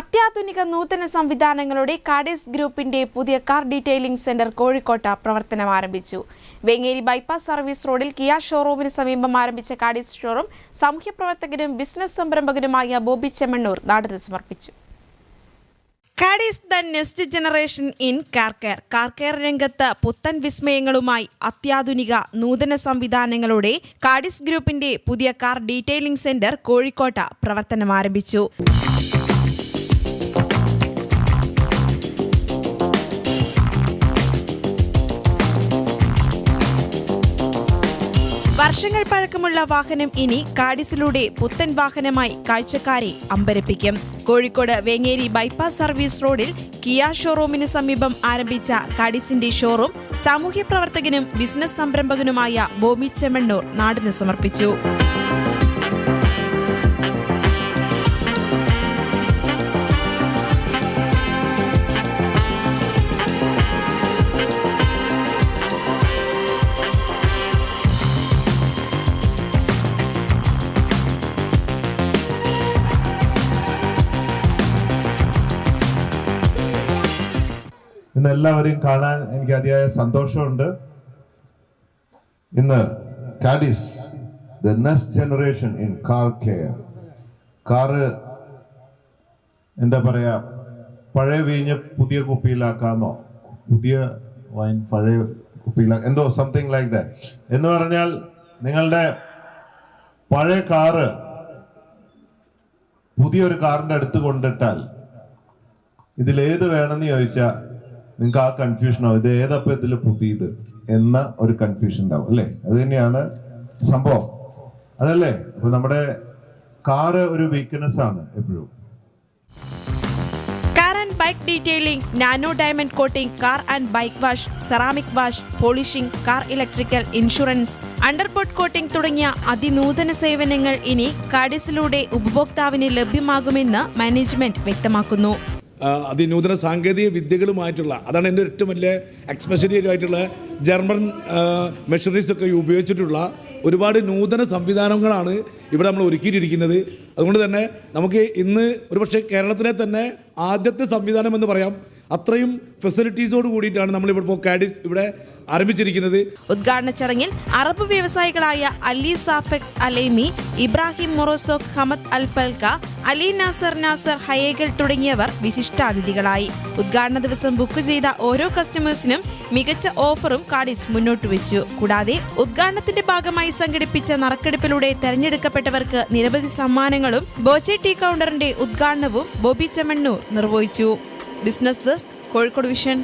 അത്യാധുനിക നൂതന സംവിധാനങ്ങളുടെ കാഡേസ് ഗ്രൂപ്പിന്റെ പുതിയ കാർ ഡീറ്റെയിലിംഗ് സെന്റർ കോഴിക്കോട്ട് പ്രവർത്തനം ആരംഭിച്ചു. വെങ്ങേരി ബൈപ്പാസ് സർവീസ് റോഡിൽ കിയ ഷോറൂമിന് സമീപം ആരംഭിച്ച കാഡീസ് ഷോറൂം സാമൂഹ്യ പ്രവർത്തകരും ബിസിനസ് സംരംഭകനുമായ ബോബി ചെമ്മണ്ണൂർ നാടിന് സമർപ്പിച്ചു. കാഡീസ് the next generation in car care. Car care രംഗത്ത് പുത്തൻ വിസ്മയങ്ങളുമായി അത്യാധുനിക നൂതന സംവിധാനങ്ങളോടെ കാഡീസ് ഗ്രൂപ്പിന്റെ പുതിയ കാർ ഡീറ്റെയിലിംഗ് സെന്റർ കോഴിക്കോട്ട് പ്രവർത്തനം ആരംഭിച്ചു. വർഷങ്ങൾ പഴക്കമുള്ള വാഹനം ഇനി കാഡിസിലൂടെ പുത്തൻ വാഹനമായി കാഴ്ചക്കാരെ അമ്പരപ്പിക്കും. കോഴിക്കോട് വേങ്ങേരി ബൈപ്പാസ് സർവീസ് റോഡിൽ കിയ ഷോറൂമിന് സമീപം ആരംഭിച്ച കാഡിസിന്റെ ഷോറൂം സാമൂഹ്യ പ്രവർത്തകനും ബിസിനസ് സംരംഭകനുമായ ബോബി ചെമ്മണ്ണൂർ നാടിന് സമർപ്പിച്ചു. ഇന്ന് എല്ലാവരെയും കാണാൻ എനിക്ക് അതിയായ സന്തോഷമുണ്ട്. ഇന്ന് കാഡിസ് the next generation in car care car എന്താ പറയാ പഴയ വീഞ്ഞ് പുതിയ കുപ്പിയിലാക്കാന്നോ പുതിയ വൈൻ പഴയ കുപ്പിയിലാക്ക എന്തോ സംതിങ് ലൈക്ക് ദാറ്റ് എന്ന് പറഞ്ഞാൽ നിങ്ങളുടെ പഴയ കാറ് പുതിയൊരു കാറിന്റെ അടുത്ത് കൊണ്ടിട്ടാൽ ഇതിൽ ഏത് വേണമെന്ന് ചോദിച്ചാൽ നിങ്ങൾക്ക് ആ കൺഫ്യൂഷൻ ആവും. ഇത് ഏതപ്പോ ഇതിൽ പുതിയത് എന്ന ഒരു കൺഫ്യൂഷൻ ഉണ്ടാവും അല്ലേ? അത് തന്നെയാണ് സംഭവം. അതല്ലേ? അപ്പൊ നമ്മുടെ കാറ് ഒരു വീക്ക്നെസ് ആണ് എപ്പോഴും. Bike detailing nano diamond coating car and bike wash ceramic wash polishing car electrical insurance underbody coating തുടങ്ങിയ അതിനൂതന സേവനങ്ങൾ ഇനി കാഡിസിലൂടെ ഉപഭോക്താവിന് ലഭ്യമാകുമെന്ന് മാനേജ്മെന്റ് വ്യക്തമാക്കുന്നു. അതിനൂതന സാങ്കേതിക വിദ്യകളുമായിട്ടുള്ള അതാണ് എന്റെ ഏറ്റവും വലിയ എക്സ്പെഷ്യലിയായിട്ടുള്ള ജർമ്മൻ മെഷീനറീസൊക്കെ ഉപയോഗിച്ചിട്ടുള്ള ഒരുപാട് നൂതന സംവിധാനങ്ങളാണ് ഇവിടെ നമ്മൾ ഒരുക്കിയിട്ടിരിക്കുന്നത്. അതുകൊണ്ട് തന്നെ നമുക്ക് ഇന്ന് ഒരുപക്ഷെ കേരളത്തിലെ തന്നെ ആദ്യത്തെ സംവിധാനം എന്ന് പറയാം. അത്രയും ഫെസിലിറ്റീസോട് കൂടിയിട്ടാണ് നമ്മൾ ഇവിടെ കാഡിസ് ഇവിടെ ആരംഭിച്ചിരിക്കുന്നത്. ഉദ്ഘാടന ചടങ്ങിൽ അറബ് വ്യവസായികളായ അലി സാഫെക്സ് അലൈമി Ibrahim മൊറോസോ Hamad Al Ali Nasser Nasser ഹയേഗൽ തുടങ്ങിയവർ വിശിഷ്ടാതിഥികളായി. ഉദ്ഘാടന ദിവസം ബുക്ക് ചെയ്ത ഓരോ കസ്റ്റമേഴ്സിനും മികച്ച ഓഫറും കാഡിസ് മുന്നോട്ട് വെച്ചു. കൂടാതെ ഉദ്ഘാടനത്തിന്റെ ഭാഗമായി സംഘടിപ്പിച്ച നറുക്കെടുപ്പിലൂടെ തെരഞ്ഞെടുക്കപ്പെട്ടവർക്ക് നിരവധി സമ്മാനങ്ങളും ബോച്ചെ ടീ കൗണ്ടറിന്റെ ഉദ്ഘാടനവും ബോബി ചെമ്മണ്ണൂർ നിർവഹിച്ചു. Business desk Kozhikode vision